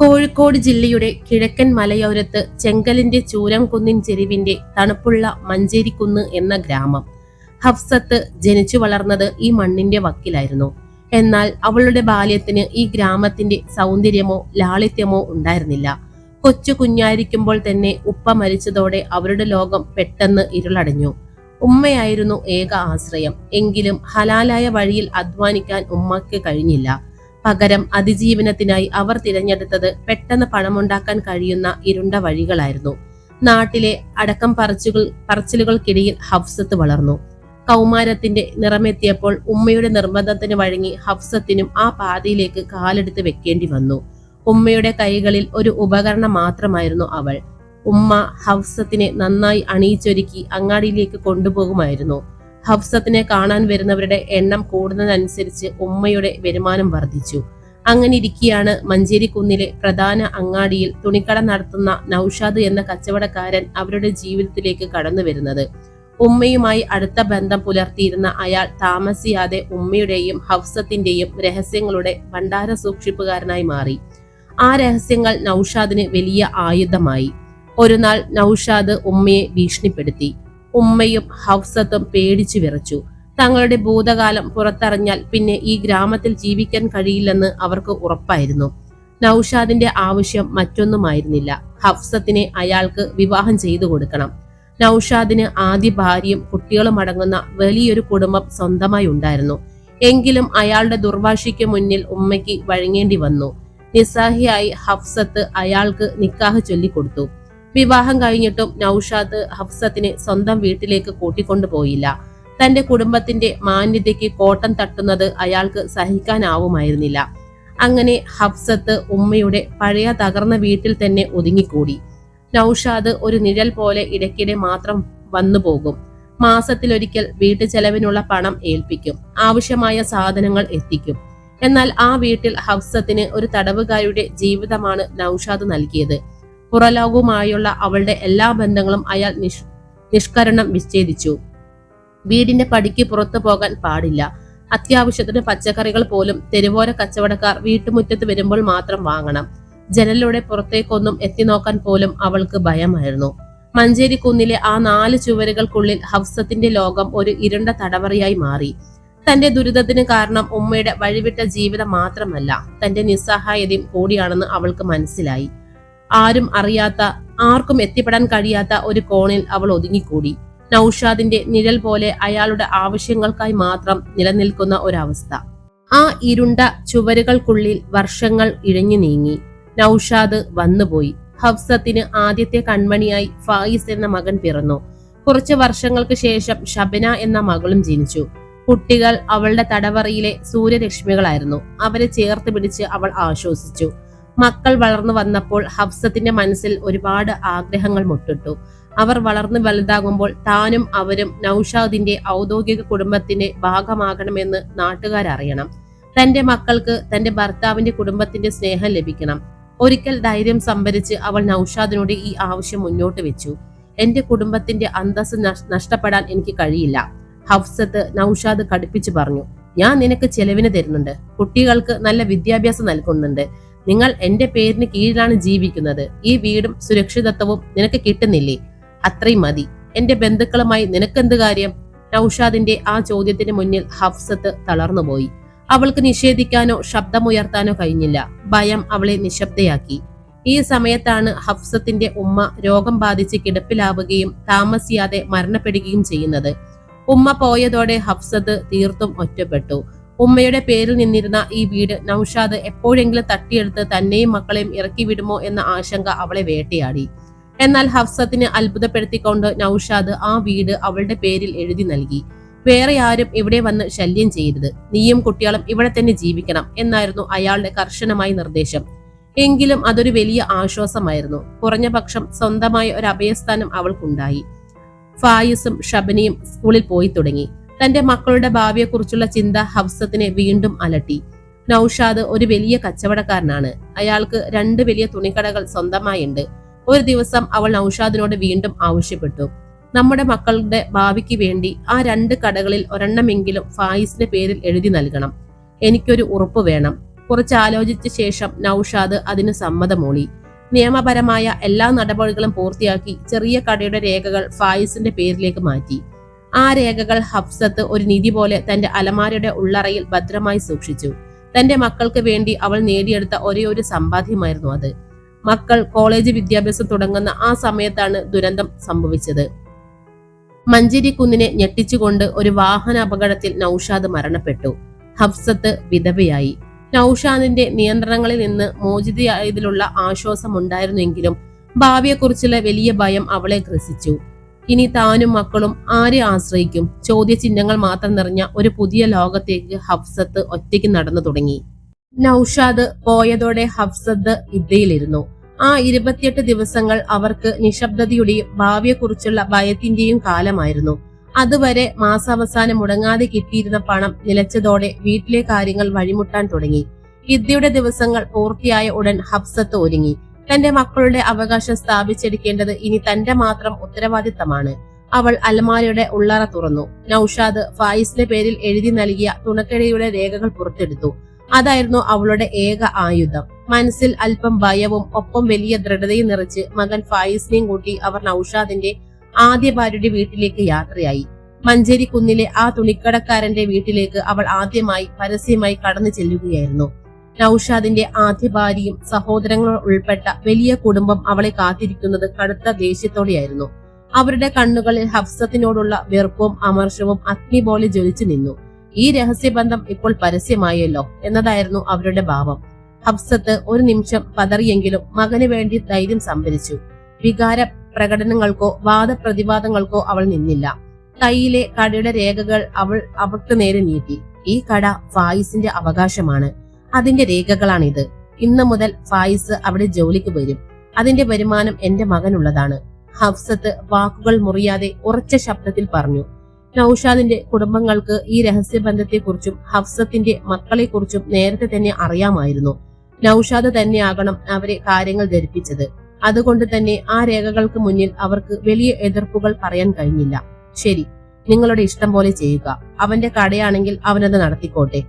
കോഴിക്കോട് ജില്ലയുടെ കിഴക്കൻ മലയോരത്ത് ചെങ്കലിന്റെ ചൂരം കുന്നിൻ ചെരിവിന്റെ തണുപ്പുള്ള മഞ്ചേരിക്കുന്ന് എന്ന ഗ്രാമം. ഹഫ്സത്ത് ജനിച്ചു വളർന്നത് ഈ മണ്ണിന്റെ വക്കിലായിരുന്നു. എന്നാൽ അവളുടെ ബാല്യത്തിന് ഈ ഗ്രാമത്തിന്റെ സൗന്ദര്യമോ ലാളിത്യമോ ഉണ്ടായിരുന്നില്ല. കൊച്ചു കുഞ്ഞായിരിക്കുമ്പോൾ തന്നെ ഉപ്പ മരിച്ചതോടെ അവരുടെ ലോകം പെട്ടെന്ന് ഇരുളടഞ്ഞു. ഉമ്മയായിരുന്നു ഏക ആശ്രയം. എങ്കിലും ഹലാലായ വഴിയിൽ അധ്വാനിക്കാൻ ഉമ്മയ്ക്ക് കഴിഞ്ഞില്ല. പകരം അതിജീവനത്തിനായി അവർ തിരഞ്ഞെടുത്തത് പെട്ടെന്ന് പണമുണ്ടാക്കാൻ കഴിയുന്ന ഇരുണ്ട വഴികളായിരുന്നു. നാട്ടിലെ അടക്കം പറച്ചുകൾ പറച്ചിലുകൾക്കിടയിൽ ഹഫ്സത്ത് വളർന്നു. കൗമാരത്തിന്റെ നിറമെത്തിയപ്പോൾ ഉമ്മയുടെ നിർബന്ധത്തിന് വഴങ്ങി ഹഫ്സത്തിനും ആ പാതയിലേക്ക് കാലെടുത്ത് വെക്കേണ്ടി വന്നു. ഉമ്മയുടെ കൈകളിൽ ഒരു ഉപകരണം മാത്രമായിരുന്നു അവൾ. ഉമ്മ ഹഫ്സത്തിനെ നന്നായി അണിയിച്ചൊരുക്കി അങ്ങാടിയിലേക്ക് കൊണ്ടുപോകുമായിരുന്നു. ഹഫ്സത്തിനെ കാണാൻ വരുന്നവരുടെ എണ്ണം കൂടുന്നതനുസരിച്ച് ഉമ്മയുടെ വരുമാനം വർദ്ധിച്ചു. അങ്ങനെ ഇരിക്കെയാണ് മഞ്ചേരിക്കുന്നിലെ പ്രധാന അങ്ങാടിയിൽ തുണിക്കട നടത്തുന്ന നൌഷാദ് എന്ന കച്ചവടക്കാരൻ അവരുടെ ജീവിതത്തിലേക്ക് കടന്നു വരുന്നത്. ഉമ്മയുമായി അടുത്ത ബന്ധം പുലർത്തിയിരുന്ന അയാൾ താമസിയാതെ ഉമ്മയുടെയും ഹഫ്സത്തിന്റെയും രഹസ്യങ്ങളുടെ ഭണ്ഡാര സൂക്ഷിപ്പുകാരനായി മാറി. ആ രഹസ്യങ്ങൾ നൌഷാദിന് വലിയ ആയുധമായി. ഒരു നാൾ നൌഷാദ് ഉമ്മയെ ഭീഷണിപ്പെടുത്തി. ഉമ്മയും ഹൗസത്തും പേടിച്ചു വിറച്ചു. തങ്ങളുടെ ഭൂതകാലം പുറത്തറിഞ്ഞാൽ പിന്നെ ഈ ഗ്രാമത്തിൽ ജീവിക്കാൻ കഴിയില്ലെന്ന് അവർക്ക് ഉറപ്പായിരുന്നു. നൌഷാദിന്റെ ആവശ്യം മറ്റൊന്നുമായിരുന്നില്ല. ഹഫ്സത്തിനെ അയാൾക്ക് വിവാഹം ചെയ്തു കൊടുക്കണം. നൌഷാദിന് ആദ്യ ഭാര്യയും കുട്ടികളും അടങ്ങുന്ന വലിയൊരു കുടുംബം സ്വന്തമായി ഉണ്ടായിരുന്നു. എങ്കിലും അയാളുടെ ദുർവാശിക്ക് മുന്നിൽ ഉമ്മയ്ക്ക് വഴങ്ങേണ്ടി വന്നു. നിസ്സാഹിയായി ഹഫ്സത്ത് അയാൾക്ക് നിക്കാഹ് ചൊല്ലിക്കൊടുത്തു. വിവാഹം കഴിഞ്ഞിട്ടും നൌഷാദ് ഹഫ്സത്തിനെ സ്വന്തം വീട്ടിലേക്ക് കൂട്ടിക്കൊണ്ടുപോയില്ല. തന്റെ കുടുംബത്തിന്റെ മാന്യതയ്ക്ക് കോട്ടം തട്ടുന്നത് അയാൾക്ക് സഹിക്കാനാവുമായിരുന്നില്ല. അങ്ങനെ ഹഫ്സത്ത് ഉമ്മയുടെ പഴയ തകർന്ന വീട്ടിൽ തന്നെ ഒതുങ്ങിക്കൂടി. നൌഷാദ് ഒരു നിഴൽ പോലെ ഇടയ്ക്കിടെ മാത്രം വന്നുപോകും. മാസത്തിലൊരിക്കൽ വീട്ടു ചെലവിനുള്ള പണം ഏൽപ്പിക്കും. ആവശ്യമായ സാധനങ്ങൾ എത്തിക്കും. എന്നാൽ ആ വീട്ടിൽ ഹഫ്സത്തിന് ഒരു തടവുകാരുടെ ജീവിതമാണ് നൌഷാദ് നൽകിയത്. പുറലോകവുമായുള്ള അവളുടെ എല്ലാ ബന്ധങ്ങളും അയാൾ നിഷ് നിഷ്കരണം വിച്ഛേദിച്ചു വീടിന്റെ പടിക്ക് പുറത്തു പോകാൻ പാടില്ല. അത്യാവശ്യത്തിന് പച്ചക്കറികൾ പോലും തെരുവോര കച്ചവടക്കാർ വീട്ടുമുറ്റത്ത് വരുമ്പോൾ മാത്രം വാങ്ങണം. ജനലിലൂടെ പുറത്തേക്കൊന്നും എത്തി നോക്കാൻ പോലും അവൾക്ക് ഭയമായിരുന്നു. മഞ്ചേരി കുന്നിലെ ആ നാല് ചുവരുകൾക്കുള്ളിൽ ഹഫ്സത്തിന്റെ ലോകം ഒരു ഇരുണ്ട തടവറയായി മാറി. തന്റെ ദുരിതത്തിന് കാരണം ഉമ്മയുടെ വഴിവിട്ട ജീവിതം മാത്രമല്ല തന്റെ നിസ്സഹായതയും കൂടിയാണെന്ന് അവൾക്ക് മനസ്സിലായി. ആരും അറിയാത്ത ആർക്കും എത്തിപ്പെടാൻ കഴിയാത്ത ഒരു കോണിൽ അവൾ ഒതുങ്ങിക്കൂടി. നൌഷാദിന്റെ നിഴൽ പോലെ അയാളുടെ ആവശ്യങ്ങൾക്കായി മാത്രം നിലനിൽക്കുന്ന ഒരവസ്ഥ. ആ ഇരുണ്ട ചുവരുകൾക്കുള്ളിൽ വർഷങ്ങൾ ഇഴഞ്ഞു നീങ്ങി. നൌഷാദ് വന്നുപോയി. ഹഫ്സത്തിന് ആദ്യത്തെ കൺമണിയായി ഫായിസ് എന്ന മകൻ പിറന്നു. കുറച്ച് വർഷങ്ങൾക്ക് ശേഷം ഷബന എന്ന മകളും ജനിച്ചു. കുട്ടികൾ അവളുടെ തടവറയിലെ സൂര്യരശ്മികളായിരുന്നു. അവരെ ചേർത്ത് പിടിച്ച് അവൾ ആശ്വസിച്ചു. മക്കൾ വളർന്നു വന്നപ്പോൾ ഹഫ്സത്തിന്റെ മനസ്സിൽ ഒരുപാട് ആഗ്രഹങ്ങൾ മുട്ടിട്ടു. അവർ വളർന്നു വലുതാകുമ്പോൾ താനും അവരും നൌഷാദിന്റെ ഔദ്യോഗിക കുടുംബത്തിന്റെ ഭാഗമാകണമെന്ന് നാട്ടുകാർ അറിയണം തന്റെ മക്കൾക്ക് തന്റെ ഭർത്താവിന്റെ കുടുംബത്തിന്റെ സ്നേഹം ലഭിക്കണം. ഒരിക്കൽ ധൈര്യം സംഭരിച്ച് അവൾ നൌഷാദിനോട് ഈ ആവശ്യം മുന്നോട്ട് വെച്ചു. എന്റെ കുടുംബത്തിന്റെ അന്തസ് നഷ്ടപ്പെടാൻ എനിക്ക് കഴിയില്ല ഹഫ്സത്ത് നൌഷാദ് കടുപ്പിച്ചു പറഞ്ഞു. ഞാൻ നിനക്ക് ചെലവിന് തരുന്നുണ്ട്. കുട്ടികൾക്ക് നല്ല വിദ്യാഭ്യാസം നൽകുന്നുണ്ട്. നിങ്ങൾ എന്റെ പേരിന് കീഴിലാണ് ജീവിക്കുന്നത്. ഈ വീടും സുരക്ഷിതത്വവും നിനക്ക് കിട്ടുന്നില്ലേ? അത്രയും മതി. എന്റെ ബന്ധുക്കളുമായി നിനക്കെന്ത് കാര്യം? നൌഷാദിന്റെ ആ ചോദ്യത്തിന് മുന്നിൽ ഹഫ്സത്ത് തളർന്നുപോയി. അവൾക്ക് നിഷേധിക്കാനോ ശബ്ദമുയർത്താനോ കഴിഞ്ഞില്ല. ഭയം അവളെ നിശബ്ദയാക്കി. ഈ സമയത്താണ് ഹഫ്സത്തിന്റെ ഉമ്മ രോഗം ബാധിച്ച് കിടപ്പിലാവുകയും താമസിയാതെ മരണപ്പെടുകയും ചെയ്യുന്നത്. ഉമ്മ പോയതോടെ ഹഫ്സത്ത് തീർത്തും ഒറ്റപ്പെട്ടു. ഉമ്മയുടെ പേരിൽ നിന്നിരുന്ന ഈ വീട് നൌഷാദ് എപ്പോഴെങ്കിലും തട്ടിയെടുത്ത് തന്നെയും മക്കളെയും ഇറക്കി വിടുമോ എന്ന ആശങ്ക അവളെ വേട്ടയാടി. എന്നാൽ ഹഫ്സത്തിനെ അത്ഭുതപ്പെടുത്തിക്കൊണ്ട് നൌഷാദ് ആ വീട് അവളുടെ പേരിൽ എഴുതി നൽകി. വേറെ ആരും ഇവിടെ വന്ന് ശല്യം ചെയ്യരുത്. നീയും കുട്ടികളും ഇവിടെ തന്നെ ജീവിക്കണം എന്നായിരുന്നു അയാളുടെ കർശനമായ നിർദ്ദേശം. എങ്കിലും അതൊരു വലിയ ആശ്വാസമായിരുന്നു. കുറഞ്ഞ പക്ഷം സ്വന്തമായ ഒരു അഭയസ്ഥാനം അവൾക്കുണ്ടായി. ഫായിസും ഷബനിയും സ്കൂളിൽ പോയി തുടങ്ങി. തന്റെ മക്കളുടെ ഭാവിയെക്കുറിച്ചുള്ള ചിന്ത ഹഫ്സത്തിനെ വീണ്ടും അലട്ടി. നൌഷാദ് ഒരു വലിയ കച്ചവടക്കാരനാണ്. അയാൾക്ക് രണ്ട് വലിയ തുണിക്കടകൾ സ്വന്തമായുണ്ട്. ഒരു ദിവസം അവൾ നൌഷാദിനോട് വീണ്ടും ആവശ്യപ്പെട്ടു. നമ്മുടെ മക്കളുടെ ഭാവിക്ക് വേണ്ടി ആ രണ്ട് കടകളിൽ ഒരെണ്ണമെങ്കിലും ഫായിസിന്റെ പേരിൽ എഴുതി നൽകണം. എനിക്കൊരു ഉറപ്പ് വേണം. കുറച്ച് ആലോചിച്ച ശേഷം നൌഷാദ് അതിന് സമ്മതമൂളി. നിയമപരമായ എല്ലാ നടപടികളും പൂർത്തിയാക്കി ചെറിയ കടയുടെ രേഖകൾ ഫായിസിന്റെ പേരിലേക്ക് മാറ്റി. ആ രേഖകൾ ഹഫ്സത്ത് ഒരു നിധി പോലെ തന്റെ അലമാരയുടെ ഉള്ളറയിൽ ഭദ്രമായി സൂക്ഷിച്ചു. തന്റെ മക്കൾക്ക് വേണ്ടി അവൾ നേടിയെടുത്ത ഒരേ ഒരു സമ്പാദ്യമായിരുന്നു അത്. മക്കൾ കോളേജ് വിദ്യാഭ്യാസം തുടങ്ങുന്ന ആ സമയത്താണ് ദുരന്തം സംഭവിച്ചത്. മഞ്ചേരി കുന്നിനെ ഞെട്ടിച്ചുകൊണ്ട് ഒരു വാഹന അപകടത്തിൽ നൌഷാദ് മരണപ്പെട്ടു. ഹഫ്സത്ത് വിധവയായി. നൌഷാദിന്റെ നിയന്ത്രണങ്ങളിൽ നിന്ന് മോചിതയായതിലുള്ള ആശ്വാസം ഉണ്ടായിരുന്നെങ്കിലും ഭാവിയെക്കുറിച്ചുള്ള വലിയ ഭയം അവളെ ഗ്രസിച്ചു. ഇനി താനും മക്കളും ആരെ ആശ്രയിക്കും? ചോദ്യചിഹ്നങ്ങൾ മാത്രം നിറഞ്ഞ ഒരു പുതിയ ലോകത്തേക്ക് ഹഫ്സത്ത് ഒറ്റയ്ക്ക് നടന്നു തുടങ്ങി. നൌഷാദ് പോയതോടെ ഹഫ്സത്ത് ഇദ്ദയിലിരുന്നു ആ ഇരുപത്തിയെട്ട് ദിവസങ്ങൾ അവർക്ക് നിശബ്ദതയുടെയും ഭാവിയെക്കുറിച്ചുള്ള ഭയത്തിന്റെയും കാലമായിരുന്നു. അതുവരെ മാസാവസാനം മുടങ്ങാതെ കിട്ടിയിരുന്ന പണം നിലച്ചതോടെ വീട്ടിലെ കാര്യങ്ങൾ വഴിമുട്ടാൻ തുടങ്ങി. ഇദ്ദയുടെ ദിവസങ്ങൾ പൂർത്തിയായ ഉടൻ ഹഫ്സത്ത് ഒരുങ്ങി. തന്റെ മക്കളുടെ അവകാശം സ്ഥാപിച്ചെടുക്കേണ്ടത് ഇനി തന്റെ മാത്രം ഉത്തരവാദിത്തമാണ്. അവൾ അലമാരയുടെ ഉള്ളറ തുറന്നു. നൌഷാദ് ഫായിസിന്റെ പേരിൽ എഴുതി നൽകിയ തുണക്കടയുടെ രേഖകൾ പുറത്തെടുത്തു. അതായിരുന്നു അവളുടെ ഏക ആയുധം. മനസ്സിൽ അല്പം ഭയവും ഒപ്പം വലിയ ദൃഢതയും നിറച്ച് മകൻ ഫായിസിനെയും കൂട്ടി അവർ നൌഷാദിന്റെ ആദ്യ ഭാര്യയുടെ വീട്ടിലേക്ക് യാത്രയായി. മഞ്ചേരി കുന്നിലെ ആ തുണിക്കടക്കാരന്റെ വീട്ടിലേക്ക് അവൾ ആദ്യമായി പരസ്യമായി കടന്നു ചെല്ലുകയായിരുന്നു. നൌഷാദിന്റെ ആദ്യ ഭാര്യയും സഹോദരങ്ങൾ ഉൾപ്പെട്ട വലിയ കുടുംബം അവളെ കാത്തിരിക്കുന്നത് കടുത്ത ദേഷ്യത്തോടെയായിരുന്നു. അവരുടെ കണ്ണുകളിൽ ഹഫ്സത്തിനോടുള്ള വെറുപ്പും അമർഷവും അഗ്നി പോലെ ജ്വലിച്ചു നിന്നു. ഈ രഹസ്യബന്ധം ഇപ്പോൾ പരസ്യമായല്ലോ എന്നതായിരുന്നു അവരുടെ ഭാവം. ഹഫ്സത്ത് ഒരു നിമിഷം പതറിയെങ്കിലും മകന് വേണ്ടി ധൈര്യം സംഭരിച്ചു. വികാര പ്രകടനങ്ങൾക്കോ വാദപ്രതിവാദങ്ങൾക്കോ അവൾ നിന്നില്ല. കയ്യിലെ കടയുടെ രേഖകൾ അവൾ അവൾക്ക് നേരെ നീട്ടി. ഈ കട ഫായിസിന്റെ അവകാശമാണ്. അതിന്റെ രേഖകളാണിത്. ഇന്ന് മുതൽ ഫായിസ് അവിടെ ജോലിക്ക് വരും. അതിന്റെ വരുമാനം എന്റെ മകനുള്ളതാണ്. ഹഫ്സത്ത് വാക്കുകൾ മുറിയാതെ ഉറച്ച ശബ്ദത്തിൽ പറഞ്ഞു. നൌഷാദിന്റെ കുടുംബങ്ങൾക്ക് ഈ രഹസ്യബന്ധത്തെക്കുറിച്ചും ഹഫ്സത്തിന്റെ മക്കളെക്കുറിച്ചും നേരത്തെ തന്നെ അറിയാമായിരുന്നു. നൌഷാദ് തന്നെയാകണം അവരെ കാര്യങ്ങൾ ധരിപ്പിച്ചത്. അതുകൊണ്ട് തന്നെ ആ രേഖകൾക്ക് മുന്നിൽ അവർക്ക് വലിയ എതിർപ്പുകൾ പറയാൻ കഴിഞ്ഞില്ല. ശരി നിങ്ങളുടെ ഇഷ്ടം പോലെ ചെയ്യുക. അവന്റെ കടയാണെങ്കിൽ അവനത് നടത്തിക്കോട്ടെ.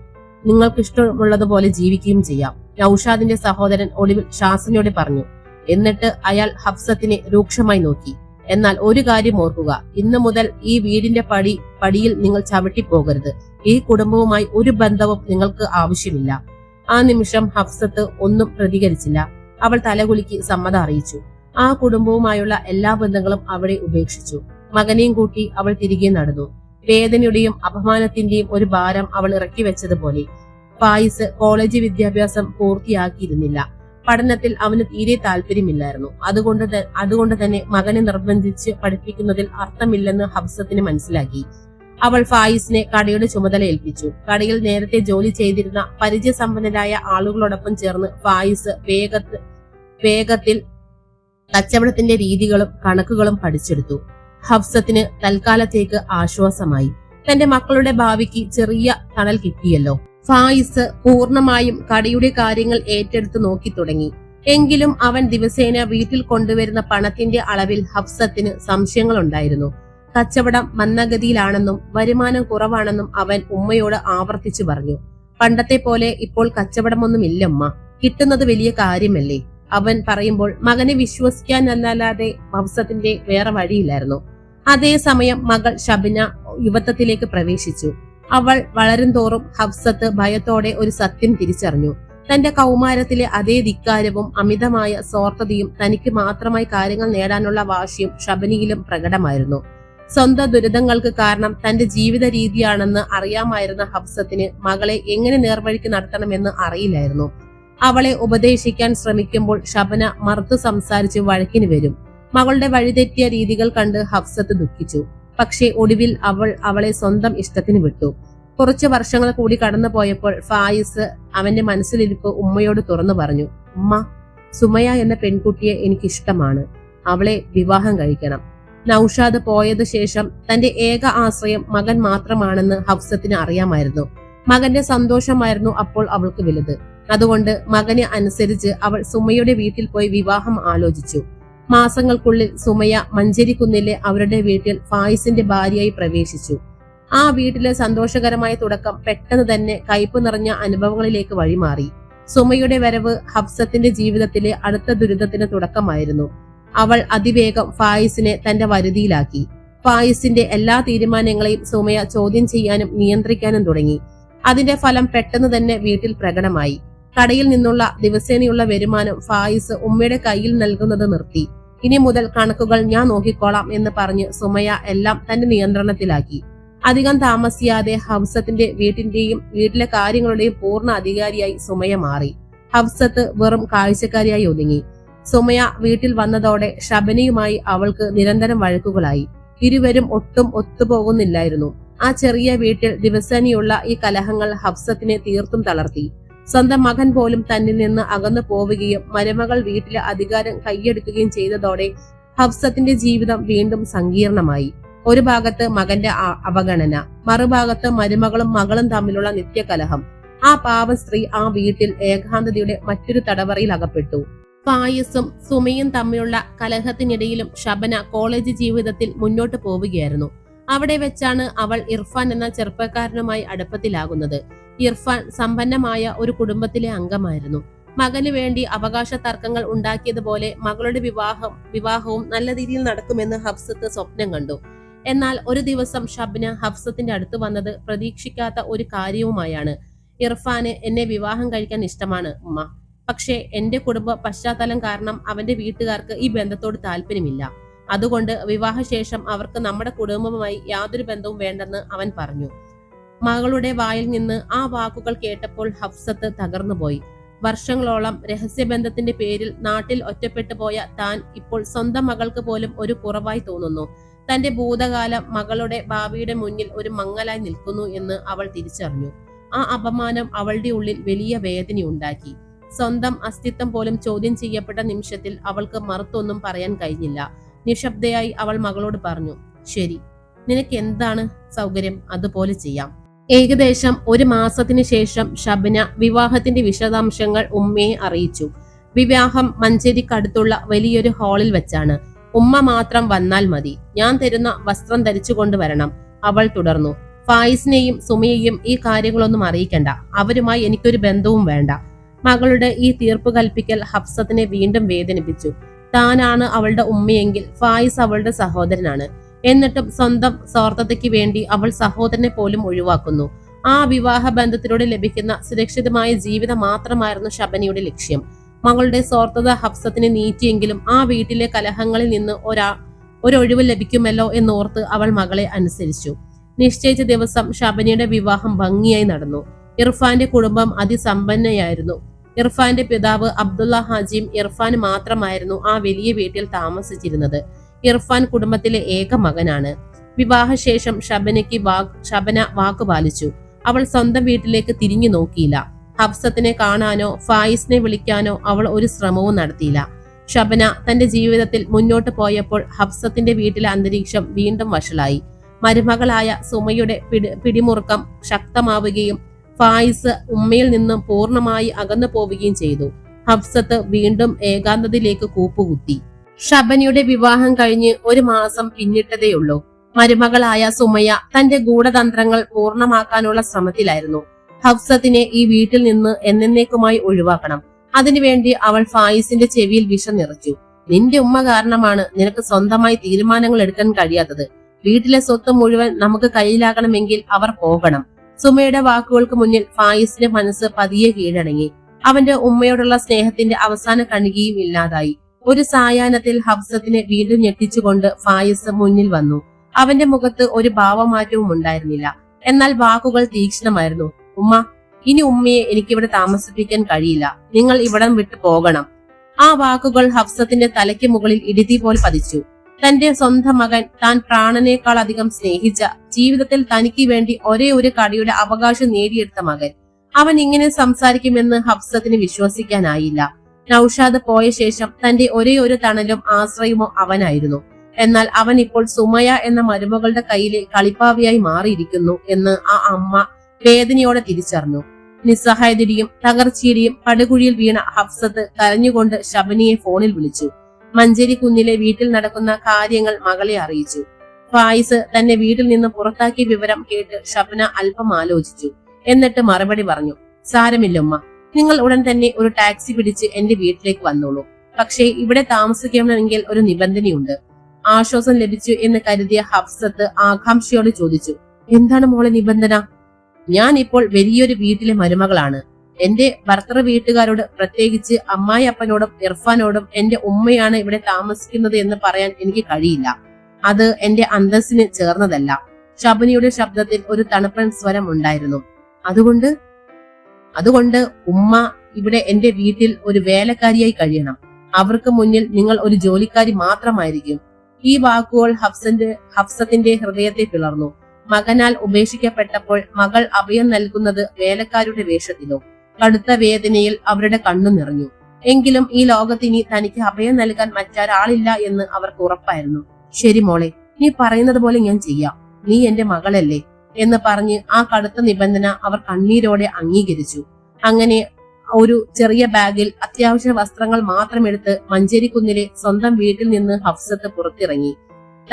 നിങ്ങൾക്ക് ഇഷ്ടമുള്ളതുപോലെ ജീവിക്കുകയും ചെയ്യാം. നൌഷാദിന്റെ സഹോദരൻ ഒളിവിൽ ഷാസിനോട് പറഞ്ഞു എന്നിട്ട് അയാൾ ഹഫ്സത്തിനെ രൂക്ഷമായി നോക്കി. എന്നാൽ ഒരു കാര്യം ഓർക്കുക ഇന്നു മുതൽ ഈ വീടിന്റെ പടി പടിയിൽ നിങ്ങൾ ചവിട്ടിപ്പോകരുത്. ഈ കുടുംബവുമായി ഒരു ബന്ധവും നിങ്ങൾക്ക് ആവശ്യമില്ല. ആ നിമിഷം ഹഫ്സത്ത് ഒന്നും പ്രതികരിച്ചില്ല. അവൾ തലകുലുക്കി സമ്മതം അറിയിച്ചു. ആ കുടുംബവുമായുള്ള എല്ലാ ബന്ധങ്ങളും അവളെ ഉപേക്ഷിച്ചു. മകനെയും കൂട്ടി അവൾ തിരികെ നടന്നു. വേദനയുടെയും അപമാനത്തിന്റെയും ഒരു ഭാരം അവൾ ഇറക്കി വെച്ചതുപോലെ. ഫായിസ് കോളേജ് വിദ്യാഭ്യാസം പൂർത്തിയാക്കിയിരുന്നില്ല. പഠനത്തിൽ അവന് തീരെ താല്പര്യമില്ലായിരുന്നു. അതുകൊണ്ട് അതുകൊണ്ട് തന്നെ മകനെ നിർബന്ധിച്ച് പഠിപ്പിക്കുന്നതിൽ അർത്ഥമില്ലെന്ന് ഹബ്സത്തിന് മനസ്സിലാക്കി. അവൾ ഫായിസിനെ കടയുടെ ചുമതല ഏൽപ്പിച്ചു. കടയിൽ നേരത്തെ ജോലി ചെയ്തിരുന്ന പരിചയസമ്പന്നരായ ആളുകളോടൊപ്പം ചേർന്ന് ഫായിസ് വേഗത്ത് വേഗത്തിൽ കച്ചവടത്തിന്റെ രീതികളും കണക്കുകളും പഠിച്ചെടുത്തു. ഹഫ്സത്തിന് തൽക്കാലത്തേക്ക് ആശ്വാസമായി. തന്റെ മക്കളുടെ ഭാവിക്ക് ചെറിയ തണൽ കിട്ടിയല്ലോ. ഫായിസ് പൂർണമായും കടയുടെ കാര്യങ്ങൾ ഏറ്റെടുത്ത് നോക്കി തുടങ്ങി. എങ്കിലും അവൻ ദിവസേന വീട്ടിൽ കൊണ്ടുവരുന്ന പണത്തിന്റെ അളവിൽ ഹഫ്സത്തിന് സംശയങ്ങളുണ്ടായിരുന്നു. കച്ചവടം മന്ദഗതിയിലാണെന്നും വരുമാനം കുറവാണെന്നും അവൻ ഉമ്മയോട് ആവർത്തിച്ചു പറഞ്ഞു. പണ്ടത്തെ പോലെ ഇപ്പോൾ കച്ചവടമൊന്നും ഇല്ലമ്മ കിട്ടുന്നത് വലിയ കാര്യമല്ലേ? അവൻ പറയുമ്പോൾ മകനെ വിശ്വസിക്കാൻ എന്നല്ലാതെ ഹഫ്സത്തിന്റെ വേറെ വഴിയില്ലായിരുന്നു. അതേസമയം മകൾ ഷബിന യുവത്വത്തിലേക്ക് പ്രവേശിച്ചു. അവൾ വളരും തോറും ഹഫ്സത്ത് ഭയത്തോടെ ഒരു സത്യം തിരിച്ചറിഞ്ഞു. തന്റെ കൗമാരത്തിലെ അതേ ധിക്കാരവും അമിതമായ സ്വാർത്ഥതയും തനിക്ക് മാത്രമായി കാര്യങ്ങൾ നേടാനുള്ള വാശിയും ഷബനിയിലും പ്രകടമായിരുന്നു. സ്വന്തം ദുരിതങ്ങൾക്ക് കാരണം തന്റെ ജീവിത രീതിയാണെന്ന് അറിയാമായിരുന്ന ഹഫ്സത്തിന് മകളെ എങ്ങനെ നേർവഴിക്ക് നടത്തണമെന്ന് അറിയില്ലായിരുന്നു. അവളെ ഉപദേശിക്കാൻ ശ്രമിക്കുമ്പോൾ ഷബന മറുത്തു സംസാരിച്ച് വഴക്കിന് വരും. മകളുടെ വഴിതെറ്റിയ രീതികൾ കണ്ട് ഹഫ്സത്ത് ദുഃഖിച്ചു. പക്ഷേ ഒടുവിൽ അവൾ അവളെ സ്വന്തം ഇഷ്ടത്തിന് വിട്ടു. കുറച്ച് വർഷങ്ങൾ കൂടി കടന്നു പോയപ്പോൾ ഫായിസ് അവന്റെ മനസ്സിലിരിപ്പ് ഉമ്മയോട് തുറന്നു പറഞ്ഞു ഉമ്മ സുമയ എന്ന പെൺകുട്ടിയെ എനിക്ക് ഇഷ്ടമാണ് അവളെ വിവാഹം കഴിക്കണം. നൌഷാദ് പോയത് ശേഷം തന്റെ ഏക ആശ്രയം മകൻ മാത്രമാണെന്ന് ഹഫ്സത്തിന് അറിയാമായിരുന്നു. മകന്റെ സന്തോഷമായിരുന്നു അപ്പോൾ അവൾക്ക് വലുത്. അതുകൊണ്ട് മകനെ അനുസരിച്ച് അവൾ സുമയുടെ വീട്ടിൽ പോയി വിവാഹം ആലോചിച്ചു. മാസങ്ങൾക്കുള്ളിൽ സുമയ മഞ്ചേരിക്കുന്നിലെ അവരുടെ വീട്ടിൽ ഫായിസിന്റെ ഭാര്യയായി പ്രവേശിച്ചു. ആ വീട്ടിലെ സന്തോഷകരമായ തുടക്കം പെട്ടെന്ന് തന്നെ കയ്പ് നിറഞ്ഞ അനുഭവങ്ങളിലേക്ക് വഴിമാറി. സുമയുടെ വരവ് ഹബ്സത്തിന്റെ ജീവിതത്തിലെ അടുത്ത ദുരിതത്തിന് തുടക്കമായിരുന്നു. അവൾ അതിവേഗം ഫായിസിനെ തന്റെ വരുതിയിലാക്കി. ഫായിസിന്റെ എല്ലാ തീരുമാനങ്ങളെയും സുമയ ചോദ്യം ചെയ്യാനും നിയന്ത്രിക്കാനും തുടങ്ങി. അതിന്റെ ഫലം പെട്ടെന്ന് തന്നെ വീട്ടിൽ പ്രകടമായി. കടയിൽ നിന്നുള്ള ദിവസേനയുള്ള വരുമാനം ഫായിസ് ഉമ്മയുടെ കയ്യിൽ നൽകുന്നത് നിർത്തി. ഇനി മുതൽ കണക്കുകൾ ഞാൻ നോക്കിക്കോളാം എന്ന് പറഞ്ഞ് സുമയ എല്ലാം തന്റെ നിയന്ത്രണത്തിലാക്കി. അധികം താമസിയാതെ ഹഫ്സത്തിന്റെ വീട്ടിന്റെയും വീട്ടിലെ കാര്യങ്ങളുടെയും പൂർണ അധികാരിയായി സുമയ മാറി. ഹഫ്സത്ത് വെറും കാഴ്ചക്കാരിയായി ഒതുങ്ങി. സുമയ വീട്ടിൽ വന്നതോടെ ഷബനയുമായി അവൾക്ക് നിരന്തരം വഴക്കുകളായി. ഇരുവരും ഒട്ടും ഒത്തുപോകുന്നില്ലായിരുന്നു. ആ ചെറിയ വീട്ടിൽ ദിവസേനയുള്ള ഈ കലഹങ്ങൾ ഹബ്സത്തിനെ തീർത്തും തളർത്തി. സ്വന്തം മകൻ പോലും തന്നിൽ നിന്ന് അകന്നു പോവുകയും മരുമകൾ വീട്ടിലെ അധികാരം കൈയെടുക്കുകയും ചെയ്തതോടെ ഹഫ്സത്തിന്റെ ജീവിതം വീണ്ടും സങ്കീർണമായി. ഒരു ഭാഗത്ത് മകന്റെ അവഗണന മറുഭാഗത്ത് മരുമകളും മകളും തമ്മിലുള്ള നിത്യകലഹം. ആ പാവ സ്ത്രീ ആ വീട്ടിൽ ഏകാന്തതയുടെ മറ്റൊരു തടവറയിൽ അകപ്പെട്ടു. പായസും സുമയും തമ്മിലുള്ള കലഹത്തിനിടയിലും ശബന കോളേജ് ജീവിതത്തിൽ മുന്നോട്ട് പോവുകയായിരുന്നു. അവിടെ വെച്ചാണ് അവൾ ഇർഫാൻ എന്ന ചെറുപ്പക്കാരനുമായി അടുപ്പത്തിലാകുന്നത്. ഇർഫാൻ സമ്പന്നമായ ഒരു കുടുംബത്തിലെ അംഗമായിരുന്നു. മകന് വേണ്ടി അവകാശ തർക്കങ്ങൾ ഉണ്ടാക്കിയതുപോലെ മകളുടെ വിവാഹം വിവാഹവും നല്ല രീതിയിൽ നടക്കുമെന്ന് ഹഫ്സത്ത് സ്വപ്നം കണ്ടു. എന്നാൽ ഒരു ദിവസം ഷബ്ന ഹഫ്സത്തിന്റെ അടുത്ത് വന്നത് പ്രതീക്ഷിക്കാത്ത ഒരു കാര്യവുമായാണ്. ഇർഫാന് എന്നെ വിവാഹം കഴിക്കാൻ ഇഷ്ടമാണ് ഉമ്മ. പക്ഷേ എന്റെ കുടുംബ പശ്ചാത്തലം കാരണം അവന്റെ വീട്ടുകാർക്ക് ഈ ബന്ധത്തോട് താല്പര്യമില്ല. അതുകൊണ്ട് വിവാഹശേഷം അവർക്ക് നമ്മുടെ കുടുംബവുമായി യാതൊരു ബന്ധവും വേണ്ടെന്ന് അവൻ പറഞ്ഞു. മകളുടെ വായിൽ നിന്ന് ആ വാക്കുകൾ കേട്ടപ്പോൾ ഹഫ്സത്ത് തകർന്നുപോയി. വർഷങ്ങളോളം രഹസ്യബന്ധത്തിന്റെ പേരിൽ നാട്ടിൽ ഒറ്റപ്പെട്ടു പോയ താൻ ഇപ്പോൾ സ്വന്തം മകൾക്ക് പോലും ഒരു കുറവായി തോന്നുന്നു. തന്റെ ഭൂതകാലം മകളുടെ ഭാവിയുടെ മുന്നിൽ ഒരു മങ്ങലായി നിൽക്കുന്നു എന്ന് അവൾ തിരിച്ചറിഞ്ഞു. ആ അപമാനം അവളുടെ ഉള്ളിൽ വലിയ വേദനയുണ്ടാക്കി സ്വന്തം അസ്തിത്വം പോലും ചോദ്യം ചെയ്യപ്പെട്ട നിമിഷത്തിൽ അവൾക്ക് മറുത്തൊന്നും പറയാൻ കഴിഞ്ഞില്ല. നിശബ്ദയായി അവൾ മകളോട് പറഞ്ഞു ശരി നിനക്ക് എന്താണ് സൗകര്യം? അതുപോലെ ചെയ്യാം. ഏകദേശം ഒരു മാസത്തിന് ശേഷം ഷബ്ന വിവാഹത്തിന്റെ വിശദാംശങ്ങൾ ഉമ്മയെ അറിയിച്ചു. വിവാഹം മഞ്ചേരിക്കടുത്തുള്ള വലിയൊരു ഹാളിൽ വെച്ചാണ്. ഉമ്മ മാത്രം വന്നാൽ മതി. ഞാൻ തരുന്ന വസ്ത്രം ധരിച്ചു കൊണ്ടുവരണം അവൾ തുടർന്നു. ഫായിസിനെയും സുമയെയും ഈ കാര്യങ്ങളൊന്നും അറിയിക്കണ്ട. അവരുമായി എനിക്കൊരു ബന്ധവും വേണ്ട. മകളുടെ ഈ തീർപ്പ് കൽപ്പിക്കൽ ഹഫ്സത്തിനെ വീണ്ടും വേദനിപ്പിച്ചു. താനാണ് അവളുടെ ഉമ്മയെങ്കിൽ ഫായിസ് അവളുടെ സഹോദരനാണ്. എന്നിട്ടും സ്വന്തം സ്വാർത്ഥതയ്ക്ക് വേണ്ടി അവൾ സഹോദരനെ പോലും ഒഴിവാക്കുന്നു. ആ വിവാഹ ബന്ധത്തിലൂടെ ലഭിക്കുന്ന സുരക്ഷിതമായ ജീവിതം മാത്രമായിരുന്നു ശബനിയുടെ ലക്ഷ്യം. മകളുടെ സ്വാർത്ഥത ഹബ്സത്തിനെ നീറ്റിയെങ്കിലും ആ വീട്ടിലെ കലഹങ്ങളിൽ നിന്ന് ഒരാ ഒരൊഴിവ് ലഭിക്കുമല്ലോ എന്നോർത്ത് അവൾ മകളെ അനുസരിച്ചു. നിശ്ചയിച്ച ദിവസം ഷബനിയുടെ വിവാഹം ഭംഗിയായി നടന്നു. ഇർഫാന്റെ കുടുംബം അതിസമ്പന്നയായിരുന്നു. ഇർഫാന്റെ പിതാവ് അബ്ദുള്ള ഹാജിയും ഇർഫാൻ മാത്രമായിരുന്നു ആ വലിയ വീട്ടിൽ താമസിച്ചിരുന്നത്. ഇർഫാൻ കുടുംബത്തിലെ ഏക മകനാണ്. വിവാഹശേഷം ഷബനയ്ക്ക് ഷബന വാക്കു പാലിച്ചു അവൾ സ്വന്തം വീട്ടിലേക്ക് തിരിഞ്ഞു നോക്കിയില്ല. ഹഫ്സത്തിനെ കാണാനോ ഫായിസിനെ വിളിക്കാനോ അവൾ ഒരു ശ്രമവും നടത്തിയില്ല. ഷബന തന്റെ ജീവിതത്തിൽ മുന്നോട്ട് പോയപ്പോൾ ഹഫ്സത്തിന്റെ വീട്ടിലെ അന്തരീക്ഷം വീണ്ടും വഷളായി. മരുമകളായ സുമയുടെ പിടി പിടിമുറുക്കം ശക്തമാവുകയും ഫായിസ് ഉമ്മയിൽ നിന്നും പൂർണമായി അകന്നു പോവുകയും ചെയ്തു. ഹഫ്സത്ത് വീണ്ടും ഏകാന്തതയിലേക്ക് കൂപ്പുകുത്തി. ഷബനയുടെ വിവാഹം കഴിഞ്ഞ് ഒരു മാസം പിന്നിട്ടതേയുള്ളൂ. മരുമകളായ സുമയ തന്റെ ഗൂഢതന്ത്രങ്ങൾ പൂർണമാക്കാനുള്ള ശ്രമത്തിലായിരുന്നു. ഹഫ്സത്തിനെ ഈ വീട്ടിൽ നിന്ന് എന്നേക്കുമായി ഒഴിവാക്കണം. അതിനുവേണ്ടി അവൾ ഫായിസിന്റെ ചെവിയിൽ വിഷം നിറച്ചു. നിന്റെ ഉമ്മ കാരണമാണ് നിനക്ക് സ്വന്തമായി തീരുമാനങ്ങൾ എടുക്കാൻ കഴിയാത്തത്. വീട്ടിലെ സ്വത്ത് മുഴുവൻ നമുക്ക് കയ്യിലാകണമെങ്കിൽ അവർ പോകണം. സുമയുടെ വാക്കുകൾക്ക് മുന്നിൽ ഫായിസിന്റെ മനസ്സ് പതിയെ കീഴടങ്ങി. അവന്റെ ഉമ്മയോടുള്ള സ്നേഹത്തിന്റെ അവസാന കണികയും ഇല്ലാതായി. ഒരു സായാഹ്നത്തിൽ ഹഫ്സത്തിനെ വീണ്ടും ഞെട്ടിച്ചുകൊണ്ട് ഫായിസ് മുന്നിൽ വന്നു. അവന്റെ മുഖത്ത് ഒരു ഭാവമാറ്റവും ഉണ്ടായിരുന്നില്ല. എന്നാൽ വാക്കുകൾ തീക്ഷണമായിരുന്നു. ഉമ്മ ഇനി ഉമ്മയെ എനിക്കിവിടെ താമസിപ്പിക്കാൻ കഴിയില്ല. നിങ്ങൾ ഇവിടം വിട്ടു പോകണം. ആ വാക്കുകൾ ഹഫ്സത്തിന്റെ തലയ്ക്ക് മുകളിൽ ഇടുതി പോൽ പതിച്ചു. തന്റെ സ്വന്തം മകൻ താൻ പ്രാണനേക്കാൾ അധികം സ്നേഹിച്ച ജീവിതത്തിൽ തനിക്ക് വേണ്ടി ഒരേ ഒരു കടിയുടെ അവകാശം നേടിയെടുത്ത മകൻ. അവൻ ഇങ്ങനെ സംസാരിക്കുമെന്ന് ഹബ്സത്തിന് വിശ്വസിക്കാനായില്ല. നൌഷാദ് പോയ ശേഷം തന്റെ ഒരേ ഒരു തണലും ആശ്രയമോ അവനായിരുന്നു. എന്നാൽ അവൻ ഇപ്പോൾ സുമയ എന്ന മരുമകളുടെ കയ്യിലെ കളിപ്പാവിയായി മാറിയിരിക്കുന്നു എന്ന് ആ അമ്മ വേദനയോടെ തിരിച്ചറിഞ്ഞു. നിസ്സഹായതയുടെയും തകർച്ചയുടെയും പടുകുഴിയിൽ വീണ ഹഫ്സത്ത് കരഞ്ഞുകൊണ്ട് ശബനിയെ ഫോണിൽ വിളിച്ചു. മഞ്ചേരി കുന്നിലെ വീട്ടിൽ നടക്കുന്ന കാര്യങ്ങൾ മകളെ അറിയിച്ചു. ഫായിസ് തന്നെ വീട്ടിൽ നിന്ന് പുറത്താക്കിയ വിവരം കേട്ട് ഷബ്ന അല്പം ആലോചിച്ചു. എന്നിട്ട് മറുപടി പറഞ്ഞു സാരമില്ല ഉമ്മ നിങ്ങൾ ഉടൻ തന്നെ ഒരു ടാക്സി പിടിച്ച് എന്റെ വീട്ടിലേക്ക് വന്നോളൂ. പക്ഷേ ഇവിടെ താമസിക്കണമെങ്കിൽ ഒരു നിബന്ധനയുണ്ട്. ആശ്വാസം ലഭിച്ചു എന്ന് കരുതിയ ഹഫ്സത്ത് ആകാംക്ഷയോട് ചോദിച്ചു എന്താണ് മോളെ നിബന്ധന? ഞാൻ ഇപ്പോൾ വലിയൊരു വീട്ടിലെ മരുമകളാണ്. എന്റെ ഭർത്തൃ വീട്ടുകാരോട് പ്രത്യേകിച്ച് അമ്മായി അപ്പനോടും ഇർഫാനോടും എന്റെ ഉമ്മയാണ് ഇവിടെ താമസിക്കുന്നത് എന്ന് പറയാൻ എനിക്ക് കഴിയില്ല. അത് എന്റെ അന്തസ്സിന് ചേർന്നതല്ല. ഷബനിയുടെ ശബ്ദത്തിൽ ഒരു തണുപ്പൻ സ്വരം ഉണ്ടായിരുന്നു. അതുകൊണ്ട് അതുകൊണ്ട് ഉമ്മ ഇവിടെ എന്റെ വീട്ടിൽ ഒരു വേലക്കാരിയായി കഴിയണം. അവർക്ക് മുന്നിൽ നിങ്ങൾ ഒരു ജോലിക്കാരി മാത്രമായിരിക്കും. ഈ വാക്കുകൾ ഹഫ്സന്റെ ഹഫ്സത്തിന്റെ ഹൃദയത്തെ പിളർന്നു. മകനാൽ ഉപേക്ഷിക്കപ്പെട്ടപ്പോൾ മകൾ അഭയം നൽകുന്നത് വേലക്കാരുടെ വേഷത്തിലോ കടുത്ത വേദനയിൽ അവരുടെ കണ്ണു നിറഞ്ഞു. എങ്കിലും ഈ ലോകത്തിനി തനിക്ക് അഭയം നൽകാൻ മറ്റൊരാളില്ല എന്ന് അവർക്ക് ഉറപ്പായിരുന്നു. ശരി മോളെ നീ പറയുന്നത് പോലെ ഞാൻ ചെയ്യാം. നീ എന്റെ മകളല്ലേ എന്ന് പറഞ്ഞ് ആ കടുത്ത നിബന്ധന അവർ കണ്ണീരോടെ അംഗീകരിച്ചു. അങ്ങനെ ഒരു ചെറിയ ബാഗിൽ അത്യാവശ്യ വസ്ത്രങ്ങൾ മാത്രം എടുത്ത് മഞ്ചേരിക്കുന്നിലെ സ്വന്തം വീട്ടിൽ നിന്ന് ഹഫ്സത്ത് പുറത്തിറങ്ങി.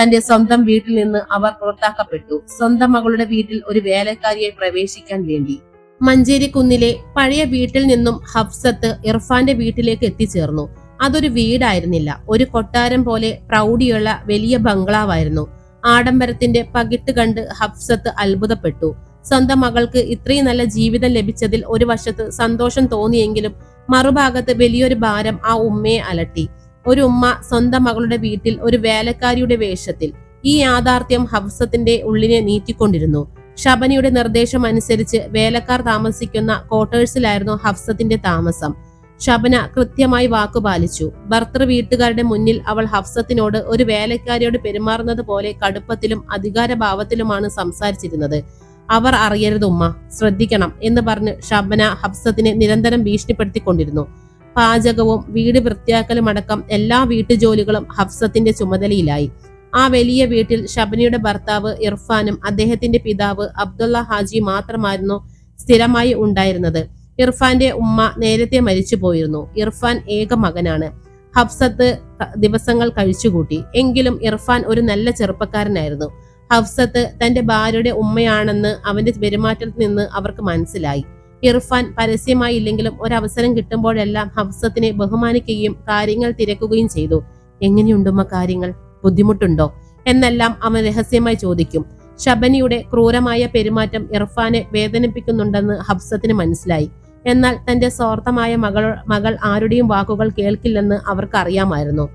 തന്റെ സ്വന്തം വീട്ടിൽ നിന്ന് അവർ പുറത്താക്കപ്പെട്ടു. സ്വന്തം മകളുടെ വീട്ടിൽ ഒരു വേലക്കാരിയെ പ്രവേശിക്കാൻ വേണ്ടി. മഞ്ചേരിക്കുന്നിലെ പഴയ വീട്ടിൽ നിന്നും ഹഫ്സത്ത് ഇർഫാന്റെ വീട്ടിലേക്ക് എത്തിച്ചേർന്നു. അതൊരു വീടായിരുന്നില്ല. ഒരു കൊട്ടാരം പോലെ പ്രൗഢിയുള്ള വലിയ ബംഗ്ലാവായിരുന്നു. ആഡംബരത്തിന്റെ പകിട്ട് കണ്ട് ഹഫ്സത്ത് അത്ഭുതപ്പെട്ടു. സ്വന്തം മകൾക്ക് ഇത്രയും നല്ല ജീവിതം ലഭിച്ചതിൽ ഒരു വശത്ത് സന്തോഷം തോന്നിയെങ്കിലും മറുഭാഗത്ത് വലിയൊരു ഭാരം ആ ഉമ്മയെ അലട്ടി. ഒരു ഉമ്മ സ്വന്തം മകളുടെ വീട്ടിൽ ഒരു വേലക്കാരിയുടെ വേഷത്തിൽ ഈ യാഥാർത്ഥ്യം ഹഫ്സത്തിന്റെ ഉള്ളിനെ നീറ്റിക്കൊണ്ടിരുന്നു. ഷബനിയുടെ നിർദ്ദേശം അനുസരിച്ച് വേലക്കാർ താമസിക്കുന്ന ക്വാർട്ടേഴ്സിലായിരുന്നു ഹഫ്സത്തിന്റെ താമസം. ഷബന കൃത്യമായി വാക്കു പാലിച്ചു. ഭർത്തൃ വീട്ടുകാരുടെ മുന്നിൽ അവൾ ഹഫ്സത്തിനോട് ഒരു വേലക്കാരിയോട് പെരുമാറുന്നത് പോലെ കടുപ്പത്തിലും അധികാരഭാവത്തിലുമാണ് സംസാരിച്ചിരുന്നത്. അവർ അറിയരുത് ഉമ്മ ശ്രദ്ധിക്കണം എന്ന് പറഞ്ഞ് ഷബന ഹഫ്സത്തിനെ നിരന്തരം ഭീഷണിപ്പെടുത്തിക്കൊണ്ടിരുന്നു. പാചകവും വീട് വൃത്തിയാക്കലും അടക്കം എല്ലാ വീട്ടുജോലികളും ഹഫ്സത്തിന്റെ ചുമതലയിലായി. ആ വലിയ വീട്ടിൽ ഷബനയുടെ ഭർത്താവ് ഇർഫാനും അദ്ദേഹത്തിന്റെ പിതാവ് അബ്ദുള്ള ഹാജി മാത്രമായിരുന്നു സ്ഥിരമായി ഉണ്ടായിരുന്നത്. ഇർഫാന്റെ ഉമ്മ നേരത്തെ മരിച്ചു പോയിരുന്നു. ഇർഫാൻ ഏക മകനാണ്. ഹഫ്സത്ത് ദിവസങ്ങൾ കഴിച്ചുകൂട്ടി. എങ്കിലും ഇർഫാൻ ഒരു നല്ല ചെറുപ്പക്കാരനായിരുന്നു. ഹഫ്സത്ത് തന്റെ ഭാര്യയുടെ ഉമ്മയാണെന്ന് അവന്റെ പെരുമാറ്റത്തിൽ നിന്ന് അവർക്ക് മനസ്സിലായി. ഇർഫാൻ പരസ്യമായി ഇല്ലെങ്കിലും ഒരവസരം കിട്ടുമ്പോഴെല്ലാം ഹഫ്സത്തിനെ ബഹുമാനിക്കുകയും കാര്യങ്ങൾ തിരക്കുകയും ചെയ്തു. എങ്ങനെയുണ്ടുമ്മ കാര്യങ്ങൾ? ബുദ്ധിമുട്ടുണ്ടോ? എന്നെല്ലാം അവൻ രഹസ്യമായി ചോദിക്കും. ശബനിയുടെ ക്രൂരമായ പെരുമാറ്റം ഇർഫാനെ വേദനിപ്പിക്കുന്നുണ്ടെന്ന് ഹഫ്സത്തിന് മനസ്സിലായി. എന്നാൽ തന്റെ സ്വാർത്ഥമായ മകൾ മകൾ ആരുടെയും വാക്കുകൾ കേൾക്കില്ലെന്ന് അവർക്കറിയാമായിരുന്നു.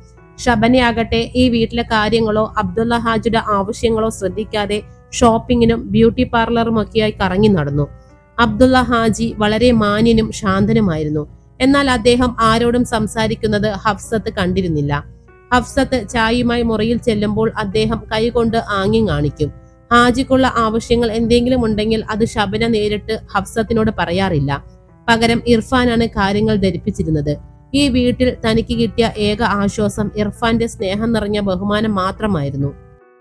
ഷബനയാകട്ടെ ഈ വീട്ടിലെ കാര്യങ്ങളോ അബ്ദുള്ള ഹാജിയുടെ ആവശ്യങ്ങളോ ശ്രദ്ധിക്കാതെ ഷോപ്പിങ്ങിനും ബ്യൂട്ടി പാർലറും ഒക്കെയായി കറങ്ങി നടന്നു. അബ്ദുള്ള ഹാജി വളരെ മാന്യനും ശാന്തനുമായിരുന്നു. എന്നാൽ അദ്ദേഹം ആരോടും സംസാരിക്കുന്നത് ഹഫ്സത്ത് കണ്ടിരുന്നില്ല. ഹഫ്സത്ത് ചായയുമായി മുറിയിൽ ചെല്ലുമ്പോൾ അദ്ദേഹം കൈകൊണ്ട് ആങ്ങി കാണിക്കും. ഹാജിക്കുള്ള ആവശ്യങ്ങൾ എന്തെങ്കിലും ഉണ്ടെങ്കിൽ അത് ശബന നേരിട്ട് ഹഫ്സത്തിനോട് പറയാറില്ല. പകരം ഇർഫാനാണ് കാര്യങ്ങൾ ധരിപ്പിച്ചിരുന്നത്. ഈ വീട്ടിൽ തനിക്ക് കിട്ടിയ ഏക ആശ്വാസം ഇർഫാന്റെ സ്നേഹം നിറഞ്ഞ ബഹുമാനം മാത്രമായിരുന്നു.